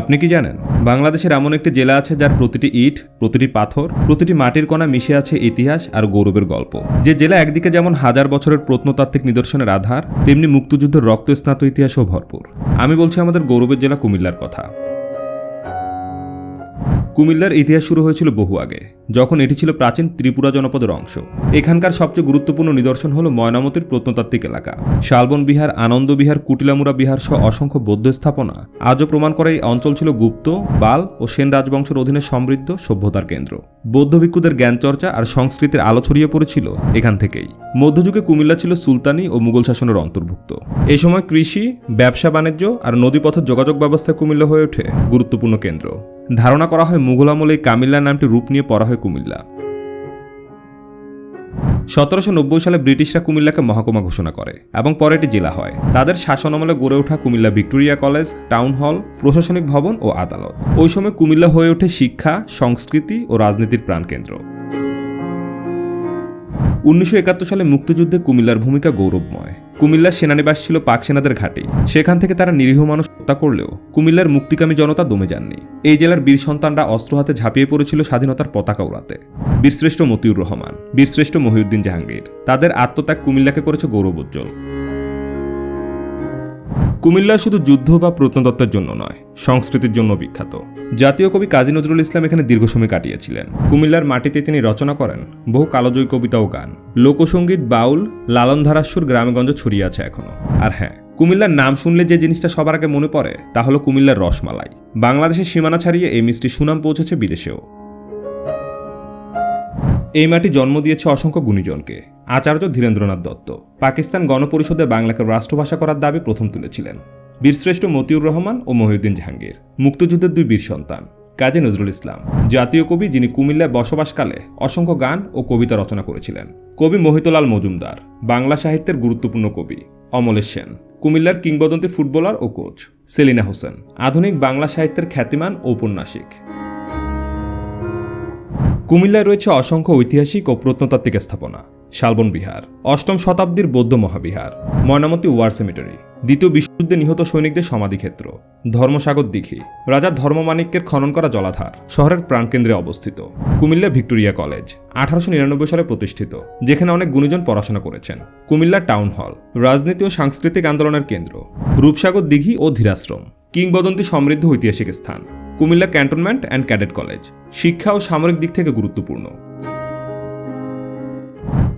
আপনি কি জানেন, বাংলাদেশের এমন একটি জেলা আছে যার প্রতিটি ইট, প্রতিটি পাথর, প্রতিটি মাটির কণা মিশে আছে ইতিহাস আর গৌরবের গল্প। যে জেলা একদিকে যেমন হাজার বছরের প্রত্নতাত্ত্বিক নিদর্শনের আধার, তেমনি মুক্তিযুদ্ধের রক্ত স্নাত ইতিহাসও ভরপুর। আমি বলছি আমাদের গৌরবের জেলা কুমিল্লার কথা। কুমিল্লার ইতিহাস শুরু হয়েছিল বহু আগে, যখন এটি ছিল প্রাচীন ত্রিপুরা জনপদের অংশ। এখানকার সবচেয়ে গুরুত্বপূর্ণ নিদর্শন হল ময়নামতির প্রত্নতাত্ত্বিক এলাকা। শালবন বিহার, আনন্দ বিহার কুটিলামুরা বিহার সহ অসংখ্য বৌদ্ধ স্থাপনা আজও প্রমাণ করে এই অঞ্চল ছিল গুপ্ত, বাল ও সেন রাজবংশের অধীনে সমৃদ্ধ, সভ্যতার কেন্দ্র। বৌদ্ধ ভিক্ষুদের জ্ঞানচর্চা আর সংস্কৃতির আলো ছড়িয়ে পড়েছিল এখান থেকেই। মধ্যযুগে কুমিল্লা ছিল সুলতানি ও মুঘল শাসনের অন্তর্ভুক্ত। এই সময় কৃষি, ব্যবসা, বাণিজ্য আর নদীপথের যোগাযোগ ব্যবস্থায় কুমিল্লা হয়ে ওঠে গুরুত্বপূর্ণ কেন্দ্র। ধারণা করা হয় মুঘল আমলে কামিল্লা নামটি রূপ নিয়ে পড়া হয় কুমিল্লা। সতেরোশো নব্বই সালে ব্রিটিশরা কুমিল্লাকে মহকুমা ঘোষণা করে এবং পরে এটি জেলা হয়। তাদের শাসনামলে গড়ে ওঠা Comilla Victoria college, town hall, প্রশাসনিক ভবন ও আদালত। ওই সময় কুমিল্লা হয়ে ওঠে শিক্ষা, সংস্কৃতি ও রাজনীতির প্রাণকেন্দ্র। উনিশশো একাত্তর সালে মুক্তিযুদ্ধে কুমিল্লার ভূমিকা গৌরবময়। কুমিল্লার সেনানিবাস ছিল পাক সেনাদের ঘাটে। সেখান থেকে তারা নিরীহ মানুষ হত্যা করলেও কুমিল্লার মুক্তিকামী জনতা দমে যাননি। এই জেলার বীর সন্তানরা অস্ত্র হাতে ঝাঁপিয়ে পড়েছিল স্বাধীনতার পতাকা উড়াতে। বীরশ্রেষ্ঠ মতিউর রহমান, বীরশ্রেষ্ঠ মহিউদ্দিন জাহাঙ্গীর, তাদের আত্মত্যাগ কুমিল্লাকে করেছে গৌরবোজ্জ্বল। কুমিল্লা শুধু যুদ্ধ বা প্রত্নতত্ত্বের জন্য নয়, সংস্কৃতির জন্য বিখ্যাত। জাতীয় কবি কাজী নজরুল ইসলাম এখানে দীর্ঘ সময় কাটিয়েছিলেন। কুমিল্লার মাটিতে তিনি রচনা করেন বহু কালোজয়ী কবিতা ও গান। লোকসঙ্গীত বাউল, লালনধারাসুর গ্রামেগঞ্জ ছড়িয়ে আছে এখনও। আর হ্যাঁ কুমিল্লার নাম শুনলে যে জিনিসটা সবার আগে মনে পড়ে, তা হলো কুমিল্লার রসমালাই। বাংলাদেশের সীমানা ছাড়িয়ে এই মিষ্টি সুনাম পৌঁছেছে বিদেশেও। এই মাটি জন্ম দিয়েছে অসংখ্য গুণীজনকে। আচার্য ধীরেন্দ্রনাথ দত্ত পাকিস্তান গণপরিষদে বাংলাকে রাষ্ট্রভাষা করার দাবি প্রথম তুলেছিলেন। বীরশ্রেষ্ঠ মতিউর রহমান ও মহিউদ্দিন জাহাঙ্গীর, মুক্তিযুদ্ধের দুই বীর সন্তান, কাজী নজরুল ইসলাম, জাতীয় কবি যিনি কুমিল্লায় বসবাসকালে অসংখ্য গান ও কবিতা রচনা করেছিলেন। কবি মোহিতলাল মজুমদার, বাংলা সাহিত্যের গুরুত্বপূর্ণ কবি, অমলেশ সেন, কুমিল্লার কিংবদন্তি ফুটবলার ও কোচ, সেলিনা হোসেন, আধুনিক বাংলা সাহিত্যের খ্যাতিমান ঔপন্যাসিক কুমিল্লায় রয়েছে অসংখ্য ঐতিহাসিক ও প্রত্নতাত্ত্বিক স্থাপনা। শালবন বিহার, অষ্টম শতাব্দীর বৌদ্ধ মহাবিহার, ময়নামতি ওয়ার সেমিটারি, দ্বিতীয় বিশ্বযুদ্ধে নিহত সৈনিকদের সমাধিক্ষেত্র, ধর্মসাগর দিঘি, রাজা ধর্মমাণিক্যের খনন করা জলাধার, শহরের প্রাণকেন্দ্রে অবস্থিত। কুমিল্লা ভিক্টোরিয়া কলেজ, আঠারোশো নিরানব্বই সালে প্রতিষ্ঠিত, যেখানে অনেক গুণীজন পড়াশোনা করেছেন। কুমিল্লা টাউন হল, রাজনীতি ও সাংস্কৃতিক আন্দোলনের কেন্দ্র, রূপসাগর দিঘি ও ধীরাশ্রম, কিংবদন্তি সমৃদ্ধ ঐতিহাসিক স্থান। Comilla cantonment and cadet college শিক্ষা ও সামরিক দিক থেকে গুরুত্বপূর্ণ।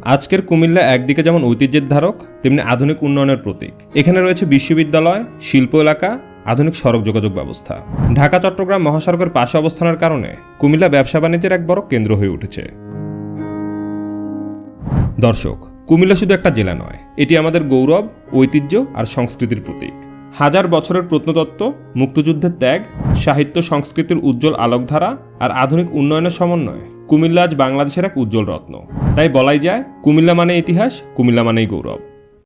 আজকের কুমিল্লা একদিকে যেমন ঐতিহ্যের ধারক, তেমনি আধুনিক উন্নয়নের প্রতীক। এখানে রয়েছে বিশ্ববিদ্যালয়, শিল্প এলাকা, আধুনিক সড়ক যোগাযোগ ব্যবস্থা। ঢাকা, চট্টগ্রাম মহাসড়কের পাশে অবস্থানের কারণে কুমিল্লা ব্যবসা বাণিজ্যের এক বড় কেন্দ্র হয়ে উঠেছে। দর্শক, কুমিল্লা শুধু একটা জেলা নয়, এটি আমাদের গৌরব, ঐতিহ্য আর সংস্কৃতির প্রতীক। হাজার বছরের প্রত্নতত্ত্ব, মুক্তিযুদ্ধের ত্যাগ, সাহিত্য সংস্কৃতির উজ্জ্বল আলোকধারা আর আধুনিক উন্নয়নের সমন্বয় কুমিল্লা আজ বাংলাদেশের এক উজ্জ্বল রত্ন। তাই বলাই যায়, কুমিল্লা মানে ইতিহাস, কুমিল্লা মানেই গৌরব।